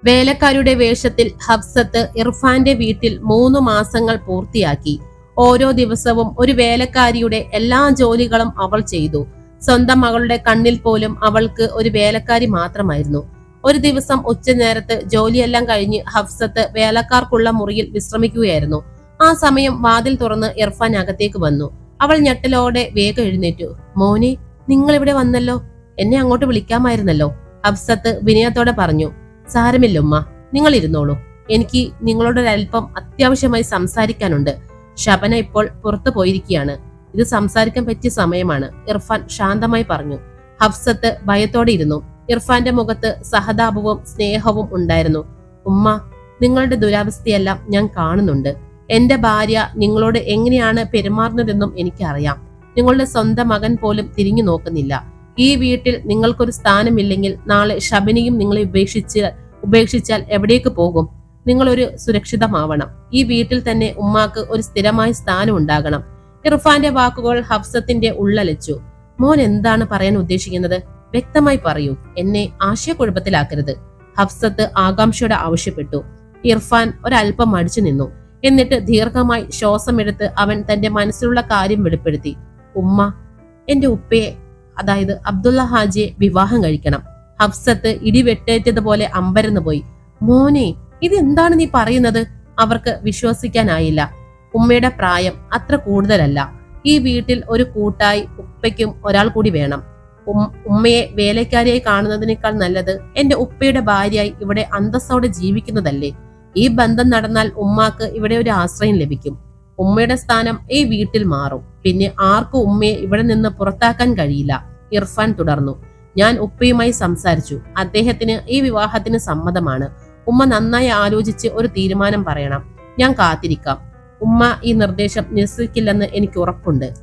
വേലക്കാരുടെ വേഷത്തിൽ ഹബ്സത്ത് ഇർഫാന്റെ വീട്ടിൽ മൂന്ന് മാസങ്ങൾ പൂർത്തിയാക്കി. ഓരോ ദിവസവും ഒരു വേലക്കാരിയുടെ എല്ലാ ജോലികളും അവൾ ചെയ്തു. സ്വന്തം മകളുടെ കണ്ണിൽ പോലും അവൾക്ക് ഒരു വേലക്കാരി മാത്രമായിരുന്നു. ഒരു ദിവസം ഉച്ചനേരത്ത് ജോലിയെല്ലാം കഴിഞ്ഞ് ഹഫ്സത്ത് വേലക്കാർക്കുള്ള മുറിയിൽ വിശ്രമിക്കുകയായിരുന്നു. ആ സമയം വാതിൽ തുറന്ന് ഇർഫാൻ അകത്തേക്ക് വന്നു. അവൾ ഞെട്ടലോടെ വേഗം എഴുന്നേറ്റു. മോനെ നിങ്ങൾ ഇവിടെ വന്നല്ലോ? എന്നെ അങ്ങോട്ട് വിളിക്കാമായിരുന്നല്ലോ? ഹഫ്സത്ത് വിനയത്തോടെ പറഞ്ഞു. സാരമില്ല ഉമ്മ നിങ്ങൾ ഇരുന്നോളൂ. എനിക്ക് നിങ്ങളോടൊരൽപ്പം അത്യാവശ്യമായി സംസാരിക്കാനുണ്ട്. ശബന ഇപ്പോൾ പുറത്തു പോയിരിക്കുകയാണ്. ഇത് സംസാരിക്കാൻ പറ്റിയ സമയമാണ് ഇർഫാൻ ശാന്തമായി പറഞ്ഞു. ഹഫ്സത്ത് ഭയത്തോടെ ഇരുന്നു. ഇർഫാന്റെ മുഖത്ത് സഹതാപവും സ്നേഹവും ഉണ്ടായിരുന്നു. ഉമ്മ നിങ്ങളുടെ ദുരാവസ്ഥയെല്ലാം ഞാൻ കാണുന്നുണ്ട്. എന്റെ ഭാര്യ നിങ്ങളോട് എങ്ങനെയാണ് പെരുമാറുന്നതെന്നും എനിക്കറിയാം. നിങ്ങളുടെ സ്വന്തം മകൻ പോലും തിരിഞ്ഞു നോക്കുന്നില്ല. ഈ വീട്ടിൽ നിങ്ങൾക്കൊരു സ്ഥാനമില്ലെങ്കിൽ നാളെ ശബനിയും നിങ്ങളെ ഉപേക്ഷിച്ച് ഉപേക്ഷിച്ചാൽ എവിടേക്ക് പോകും? നിങ്ങളൊരു സുരക്ഷിതമാവണം. ഈ വീട്ടിൽ തന്നെ ഉമ്മാക്ക് ഒരു സ്ഥിരമായ സ്ഥാനം ഉണ്ടാകണം. ഇർഫാന്റെ വാക്കുകൾ ഹഫ്സത്തിന്റെ ഉള്ളലച്ചു. മോൻ എന്താണ് പറയാൻ ഉദ്ദേശിക്കുന്നത്? വ്യക്തമായി പറയൂ. എന്നെ ആശയക്കുഴപ്പത്തിലാക്കരുത്. ഹഫ്സത്ത് ആകാംക്ഷയോടെ ആവശ്യപ്പെട്ടു. ഇർഫാൻ ഒരല്പം മടിച്ചു നിന്നു. എന്നിട്ട് ദീർഘമായി ശ്വാസമെടുത്ത് അവൻ തന്റെ മനസ്സിലുള്ള കാര്യം വെളിപ്പെടുത്തി. ഉമ്മ എന്റെ ഉപ്പയെ അതായത് അബ്ദുള്ള ഹാജിയെ വിവാഹം കഴിക്കണം. ഹഫ്സത്ത് ഇടിവെട്ടേറ്റതുപോലെ അമ്പരന്ന് പോയി മോനെ ഇതെന്താണ് നീ പറയുന്നത്? അവർക്ക് വിശ്വസിക്കാനായില്ല. ഉമ്മയുടെ പ്രായം അത്ര കൂടുതലല്ല. ഈ വീട്ടിൽ ഒരു കൂട്ടായി ഉപ്പയ്ക്കും ഒരാൾ കൂടി വേണം. ഉമ്മയെ വേലക്കാരിയായി കാണുന്നതിനേക്കാൾ നല്ലത് എന്റെ ഉപ്പയുടെ ഭാര്യയായി ഇവിടെ അന്തസ്സോടെ ജീവിക്കുന്നതല്ലേ? ഈ ബന്ധം നടന്നാൽ ഉമ്മാക്ക് ഇവിടെ ഒരു ആശ്രയം ലഭിക്കും. ഉമ്മയുടെ സ്ഥാനം ഈ വീട്ടിൽ മാറും. പിന്നെ ആർക്കും ഉമ്മയെ ഇവിടെ നിന്ന് പുറത്താക്കാൻ കഴിയില്ല. ഇർഫാൻ തുടർന്നു. ഞാൻ ഉപ്പയുമായി സംസാരിച്ചു. അദ്ദേഹത്തിന് ഈ വിവാഹത്തിന് സമ്മതമാണ്. ഉമ്മ നന്നായി ആലോചിച്ച് ഒരു തീരുമാനം പറയണം. ഞാൻ കാത്തിരിക്കാം. ഉമ്മ ഈ നിർദ്ദേശം നിരസിക്കില്ലെന്ന് എനിക്ക് ഉറപ്പുണ്ട്.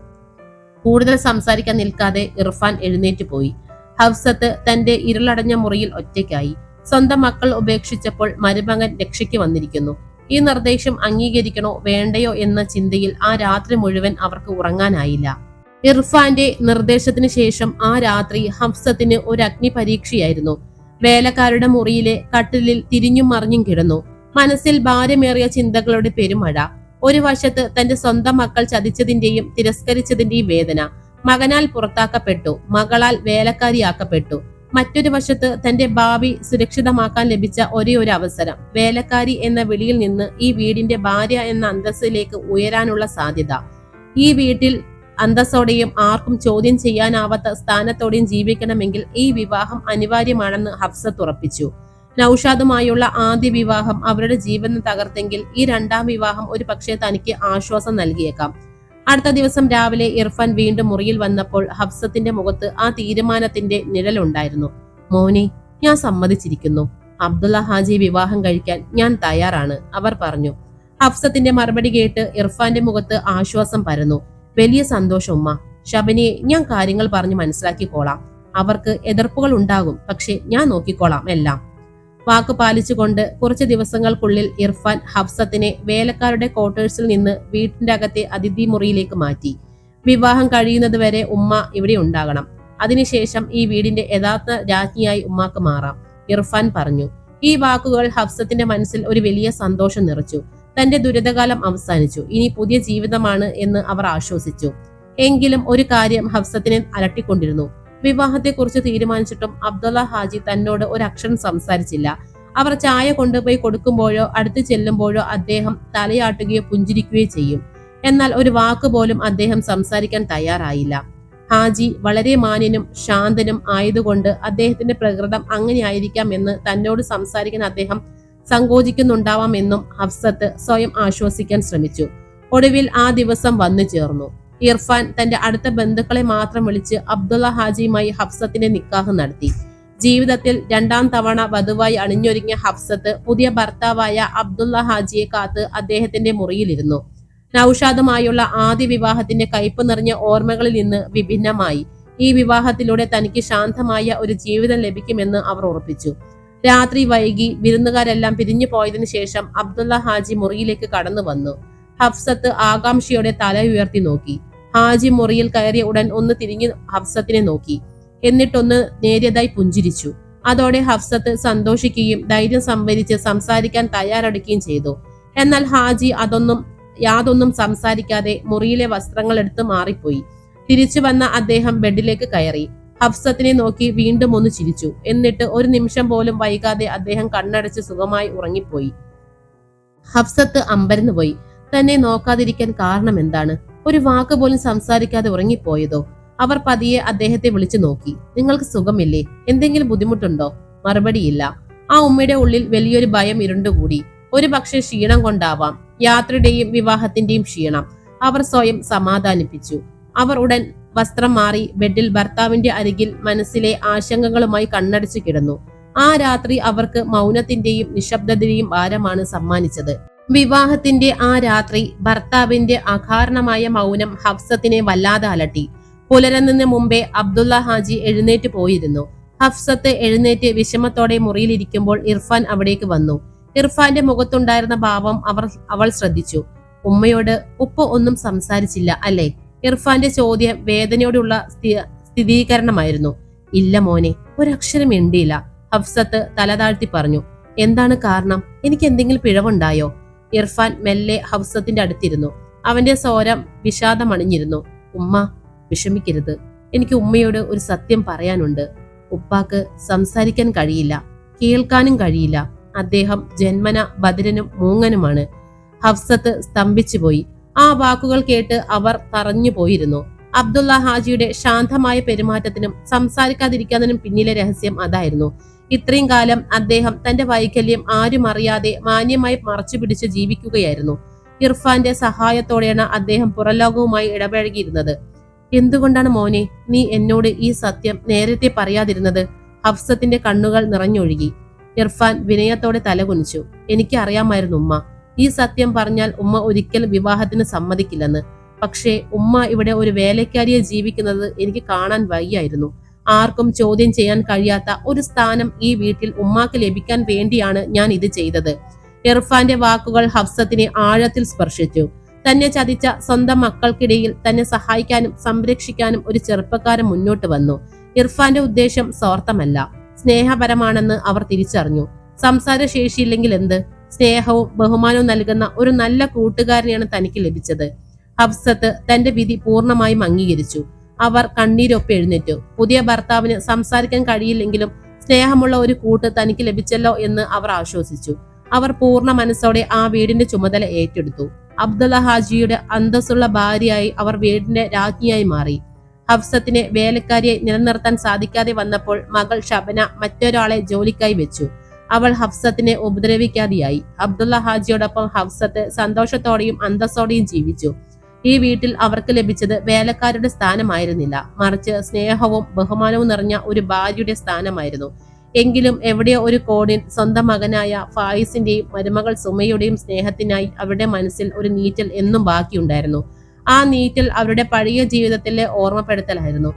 കൂടുതൽ സംസാരിക്കാൻ നിൽക്കാതെ ഇർഫാൻ എഴുന്നേറ്റ് പോയി. ഹൗസത്ത് തന്റെ ഇരുളടഞ്ഞ മുറിയിൽ ഒറ്റയ്ക്കായി. സ്വന്തം മക്കൾ ഉപേക്ഷിച്ചപ്പോൾ മരുമകൻ രക്ഷയ്ക്ക് വന്നിരിക്കുന്നു. ഈ നിർദ്ദേശം അംഗീകരിക്കണോ വേണ്ടയോ എന്ന ചിന്തയിൽ ആ രാത്രി മുഴുവൻ അവർക്ക് ഉറങ്ങാനായില്ല. ഇർഫാന്റെ നിർദ്ദേശത്തിന് ശേഷം ആ രാത്രി ഹംസത്തിന് ഒരു അഗ്നി പരീക്ഷയായിരുന്നു. വേലക്കാരുടെ മുറിയിലെ കട്ടിലിൽ തിരിഞ്ഞും മറിഞ്ഞും കിടന്നു. മനസ്സിൽ ഭാരമേറിയ ചിന്തകളുടെ പെരുമഴ. ഒരു വശത്ത് തന്റെ സ്വന്തം മക്കൾ ചതിച്ചതിന്റെയും തിരസ്കരിച്ചതിന്റെയും വേദന. മകനാൽ പുറത്താക്കപ്പെട്ടു. മകളാൽ വേലക്കാരിയാക്കപ്പെട്ടു. മറ്റൊരു വശത്ത് തന്റെ ഭാവി സുരക്ഷിതമാക്കാൻ ലഭിച്ച ഒരേ ഒരു അവസരം വേലക്കാരി എന്ന വിളിയിൽ നിന്ന് ഈ വീടിന്റെ ഭാര്യ എന്ന അന്തസ്സിലേക്ക് ഉയരാനുള്ള സാധ്യത. ഈ വീട്ടിൽ അന്തസ്സോടെയും ആർക്കും ചോദ്യം ചെയ്യാനാവാത്ത സ്ഥാനത്തോടെയും ജീവിക്കണമെങ്കിൽ ഈ വിവാഹം അനിവാര്യമാണെന്ന് ഹഫ്സ തുറപ്പിച്ചു. നൌഷാദുമായുള്ള ആദ്യ വിവാഹം അവരുടെ ജീവൻ തകർത്തെങ്കിൽ ഈ രണ്ടാം വിവാഹം ഒരു പക്ഷേ തനിക്ക് ആശ്വാസം നൽകിയേക്കാം. അടുത്ത ദിവസം രാവിലെ ഇർഫാൻ വീണ്ടും മുറിയിൽ വന്നപ്പോൾ ഹഫ്സത്തിന്റെ മുഖത്ത് ആ തീരുമാനത്തിന്റെ നിഴലുണ്ടായിരുന്നു. മോനെ ഞാൻ സമ്മതിച്ചിരിക്കുന്നു. അബ്ദുള്ള ഹാജി വിവാഹം കഴിക്കാൻ ഞാൻ തയ്യാറാണ് അവർ പറഞ്ഞു. ഹഫ്സത്തിന്റെ മറുപടി കേട്ട് ഇർഫാന്റെ മുഖത്ത് ആശ്വാസം പരന്നു. വലിയ സന്തോഷം ഉമ്മ. ഷബനിയെ ഞാൻ കാര്യങ്ങൾ പറഞ്ഞ് മനസ്സിലാക്കിക്കോളാം. അവർക്ക് എതിർപ്പുകൾ ഉണ്ടാകും പക്ഷെ ഞാൻ നോക്കിക്കോളാം എല്ലാം. വാക്ക് പാലിച്ചുകൊണ്ട് കുറച്ച് ദിവസങ്ങൾക്കുള്ളിൽ ഇർഫാൻ ഹഫ്സത്തിനെ വേലക്കാരുടെ ക്വാർട്ടേഴ്സിൽ നിന്ന് വീട്ടിന്റെ അകത്തെ അതിഥി മുറിയിലേക്ക് മാറ്റി. വിവാഹം കഴിയുന്നത് വരെ ഉമ്മ ഇവിടെ ഉണ്ടാകണം. അതിനുശേഷം ഈ വീടിന്റെ യഥാർത്ഥ രാജ്ഞിയായി ഉമ്മാക്ക് മാറാം ഇർഫാൻ പറഞ്ഞു. ഈ വാക്കുകൾ ഹഫ്സത്തിന്റെ മനസ്സിൽ ഒരു വലിയ സന്തോഷം നിറച്ചു. തന്റെ ദുരിതകാലം അവസാനിച്ചു. ഇനി പുതിയ ജീവിതമാണ് എന്ന് അവർ ആശ്വസിച്ചു. എങ്കിലും ഒരു കാര്യം ഹഫ്സത്തിനെ അലട്ടിക്കൊണ്ടിരുന്നു. വിവാഹത്തെക്കുറിച്ച് തീരുമാനിച്ചിട്ടും അബ്ദുള്ള ഹാജി തന്നോട് ഒരു അക്ഷരം സംസാരിച്ചില്ല. അവർ ചായ കൊണ്ടുപോയി കൊടുക്കുമ്പോഴോ അടുത്ത് ചെല്ലുമ്പോഴോ അദ്ദേഹം തലയാട്ടുകയോ പുഞ്ചിരിക്കുകയോ ചെയ്യും. എന്നാൽ ഒരു വാക്ക് പോലും അദ്ദേഹം സംസാരിക്കാൻ തയ്യാറായില്ല. ഹാജി വളരെ മാന്യനും ശാന്തനും ആയതുകൊണ്ട് അദ്ദേഹത്തിന്റെ പ്രകൃതം അങ്ങനെയായിരിക്കാം എന്ന് തന്നോട് സംസാരിക്കാൻ അദ്ദേഹം സങ്കോചിക്കുന്നുണ്ടാവാമെന്നും ഹഫ്സത്ത് സ്വയം ആശ്വസിക്കാൻ ശ്രമിച്ചു. ഒടുവിൽ ആ ദിവസം വന്നു ചേർന്നു. ഇർഫാൻ തന്റെ അടുത്ത ബന്ധുക്കളെ മാത്രം വിളിച്ച് അബ്ദുള്ള ഹാജിയുമായി ഹഫ്സത്തിന്റെ നിക്കാഹ് നടത്തി. ജീവിതത്തിൽ രണ്ടാം തവണ വധുവായി അണിഞ്ഞൊരുങ്ങിയ ഹഫ്സത്ത് പുതിയ ഭർത്താവായ അബ്ദുള്ള ഹാജിയെ കാത്ത് അദ്ദേഹത്തിന്റെ മുറിയിലിരുന്നു. നൌഷാദുമായുള്ള ആദ്യ വിവാഹത്തിന്റെ കയ്പ് നിറഞ്ഞ ഓർമ്മകളിൽ നിന്ന് വിഭിന്നമായി. ഈ വിവാഹത്തിലൂടെ തനിക്ക് ശാന്തമായ ഒരു ജീവിതം ലഭിക്കുമെന്ന് അവർ ഉറപ്പിച്ചു. രാത്രി വൈകി വിരുന്നുകാരെല്ലാം പിരിഞ്ഞു പോയതിനു ശേഷം അബ്ദുള്ള ഹാജി മുറിയിലേക്ക് കടന്നു വന്നു. ഹഫ്സത്ത് ആകാംക്ഷയോടെ തല ഉയർത്തി നോക്കി. ഹാജി മുറിയിൽ കയറിയ ഉടൻ ഒന്ന് തിരിഞ്ഞ് ഹഫ്സത്തിനെ നോക്കി. എന്നിട്ടൊന്ന് നേരിയതായി പുഞ്ചിരിച്ചു. അതോടെ ഹഫ്സത്ത് സന്തോഷിക്കുകയും ധൈര്യം സംഭരിച്ച് സംസാരിക്കാൻ തയ്യാറെടുക്കുകയും ചെയ്തു. എന്നാൽ ഹാജി അതൊന്നും യാതൊന്നും സംസാരിക്കാതെ മുറിയിലെ വസ്ത്രങ്ങൾ എടുത്ത് മാറിപ്പോയി. തിരിച്ചു വന്ന അദ്ദേഹം ബെഡിലേക്ക് കയറി. ഹഫ്സത്തിനെ നോക്കി വീണ്ടും ഒന്ന് ചിരിച്ചു. എന്നിട്ട് ഒരു നിമിഷം പോലും വൈകാതെ അദ്ദേഹം കണ്ണടച്ച് സുഖമായി ഉറങ്ങിപ്പോയി. ഹഫ്സത്ത് അമ്പരന്നുപോയി. തന്നെ നോക്കാതിരിക്കാൻ കാരണം എന്താണ്? ഒരു വാക്ക് പോലും സംസാരിക്കാതെ ഉറങ്ങിപ്പോയതോ? അവർ പതിയെ അദ്ദേഹത്തെ വിളിച്ചു നോക്കി. നിങ്ങൾക്ക് സുഖമില്ലേ? എന്തെങ്കിലും ബുദ്ധിമുട്ടുണ്ടോ? മറുപടിയില്ല. ആ ഉമ്മയുടെ ഉള്ളിൽ വലിയൊരു ഭയം ഇരുണ്ടുകൂടി. ഒരു പക്ഷേ ക്ഷീണം കൊണ്ടാവാം. യാത്രയുടെയും വിവാഹത്തിന്റെയും ക്ഷീണം. അവർ സ്വയം സമാധാനിപ്പിച്ചു. അവർ ഉടൻ വസ്ത്രം മാറി ബെഡിൽ ഭർത്താവിന്റെ അരികിൽ മനസ്സിലെ ആശങ്കകളുമായി കണ്ണടച്ചു കിടന്നു. ആ രാത്രി അവർക്ക് മൗനത്തിന്റെയും നിശബ്ദതയും ഭാരമാണ് സമ്മാനിച്ചത്. വിവാഹത്തിന്റെ ആ രാത്രി ഭർത്താവിന്റെ അകാരണമായ മൗനം ഹഫ്സത്തിനെ വല്ലാതെ അലട്ടി. പുലരുന്നതിന് മുമ്പേ അബ്ദുള്ള ഹാജി എഴുന്നേറ്റ് പോയിരുന്നു. ഹഫ്സത്ത് എഴുന്നേറ്റ് വിഷമത്തോടെ മുറിയിലിരിക്കുമ്പോൾ ഇർഫാൻ അവിടേക്ക് വന്നു. ഇർഫാന്റെ മുഖത്തുണ്ടായിരുന്ന ഭാവം അവർ അവൾ ശ്രദ്ധിച്ചു. ഉമ്മയോട് ഉപ്പ ഒന്നും സംസാരിച്ചില്ല അല്ലേ ഇർഫാന്റെ ചോദ്യം വേദനയോടുള്ള സ്ഥി- സ്ഥിരീകരണമായിരുന്നു. ഇല്ല മോനെ ഒരക്ഷരം എണ്ടിയില്ല ഹഫ്സത്ത് തലതാഴ്ത്തി പറഞ്ഞു. എന്താണ് കാരണം? എനിക്ക് എന്തെങ്കിലും പിഴവുണ്ടായോ? ഇർഫാൻ മെല്ലെ ഹഫ്സത്തിന്റെ അടുത്തിരുന്നു. അവന്റെ സ്വരം വിഷാദമണിഞ്ഞിരുന്നു. ഉമ്മ വിഷമിക്കരുത്. എനിക്ക് ഉമ്മയോട് ഒരു സത്യം പറയാനുണ്ട്. ഉപ്പാക്ക് സംസാരിക്കാൻ കഴിയില്ല. കേൾക്കാനും കഴിയില്ല. അദ്ദേഹം ജന്മന ബദിരനും മൂങ്ങനുമാണ്. ഹഫ്സത്ത് സ്തംഭിച്ചുപോയി. ആ വാക്കുകൾ കേട്ട് അവർ തറഞ്ഞു പോയിരുന്നു അബ്ദുള്ള ഹാജിയുടെ ശാന്തമായ പെരുമാറ്റത്തിനും സംസാരിക്കാതിരിക്കാനും പിന്നിലെ രഹസ്യം അതായിരുന്നു. ഇത്രയും കാലം അദ്ദേഹം തന്റെ വൈകല്യം ആരും അറിയാതെ മാന്യമായി മറച്ചു പിടിച്ച് ജീവിക്കുകയായിരുന്നു. ഇർഫാന്റെ സഹായത്തോടെയാണ് അദ്ദേഹം പുറലോകവുമായി ഇടപഴകിയിരുന്നത്. എന്തുകൊണ്ടാണ് മോനെ നീ എന്നോട് ഈ സത്യം നേരത്തെ പറയാതിരുന്നത്? ഹഫ്സത്തിന്റെ കണ്ണുകൾ നിറഞ്ഞൊഴുകി. ഇർഫാൻ വിനയത്തോടെ തലകുനിച്ചു. എനിക്ക് അറിയാമായിരുന്നു ഉമ്മ. ഈ സത്യം പറഞ്ഞാൽ ഉമ്മ ഒരിക്കലും വിവാഹത്തിന് സമ്മതിക്കില്ലെന്ന്. പക്ഷേ ഉമ്മ ഇവിടെ ഒരു വേലക്കാരിയെ ജീവിക്കുന്നത് എനിക്ക് കാണാൻ വയ്യായിരുന്നു. ആർക്കും ചോദ്യം ചെയ്യാൻ കഴിയാത്ത ഒരു സ്ഥാനം ഈ വീട്ടിൽ ഉമ്മാക്ക് ലഭിക്കാൻ വേണ്ടിയാണ് ഞാൻ ഇത് ചെയ്തത്. ഇർഫാന്റെ വാക്കുകൾ ഹഫ്സത്തിനെ ആഴത്തിൽ സ്പർശിച്ചു. തന്നെ ചതിച്ച സ്വന്തം മക്കൾക്കിടയിൽ തന്നെ സഹായിക്കാനും സംരക്ഷിക്കാനും ഒരു ചെറുപ്പക്കാരൻ മുന്നോട്ട് വന്നു. ഇർഫാന്റെ ഉദ്ദേശം സ്വാർത്ഥമല്ല. സ്നേഹപരമാണെന്ന് അവർ തിരിച്ചറിഞ്ഞു. സംസാരശേഷിയില്ലെങ്കിൽ എന്ത്? സ്നേഹവും ബഹുമാനവും നൽകുന്ന ഒരു നല്ല കൂട്ടുകാരനെയാണ് തനിക്ക് ലഭിച്ചത്. ഹഫ്സത്ത് തന്റെ വിധി പൂർണമായും അംഗീകരിച്ചു. അവർ കണ്ണീരൊപ്പം എഴുന്നേറ്റു. പുതിയ ഭർത്താവിന് സംസാരിക്കാൻ കഴിയില്ലെങ്കിലും സ്നേഹമുള്ള ഒരു കൂട്ട് തനിക്ക് ലഭിച്ചല്ലോ എന്ന് അവർ ആശ്വസിച്ചു. അവർ പൂർണ മനസ്സോടെ ആ വീടിന്റെ ചുമതല ഏറ്റെടുത്തു. അബ്ദുള്ള ഹാജിയുടെ അന്തസ്സുള്ള ഭാര്യയായി അവർ വീടിന്റെ രാജ്ഞിയായി മാറി. ഹഫ്സത്തിനെ വേലക്കാരിയെ നിലനിർത്താൻ സാധിക്കാതെ വന്നപ്പോൾ മകൾ ഷബന മറ്റൊരാളെ ജോലിക്കായി വെച്ചു. അവൾ ഹഫ്സത്തിനെ ഉപദ്രവിക്കാതെയായി. അബ്ദുള്ള ഹാജിയോടൊപ്പം ഹഫ്സത്ത് സന്തോഷത്തോടെയും അന്തസ്സോടെയും ജീവിച്ചു. ഈ വീട്ടിൽ അവർക്ക് ലഭിച്ചത് വേലക്കാരുടെ സ്ഥാനമായിരുന്നില്ല. മറിച്ച് സ്നേഹവും ബഹുമാനവും നിറഞ്ഞ ഒരു ഭാര്യയുടെ സ്ഥാനമായിരുന്നു. എങ്കിലും എവിടെയോ ഒരു കോണിൽ സ്വന്തം മകനായ ഫായിസിന്റെയും മരുമകൾ സുമയുടെയും സ്നേഹത്തിനായി അവരുടെ മനസ്സിൽ ഒരു നീറ്റൽ എന്നും ബാക്കിയുണ്ടായിരുന്നു. ആ നീറ്റൽ അവരുടെ പഴയ ജീവിതത്തിലെ ഓർമ്മപ്പെടുത്തലായിരുന്നു.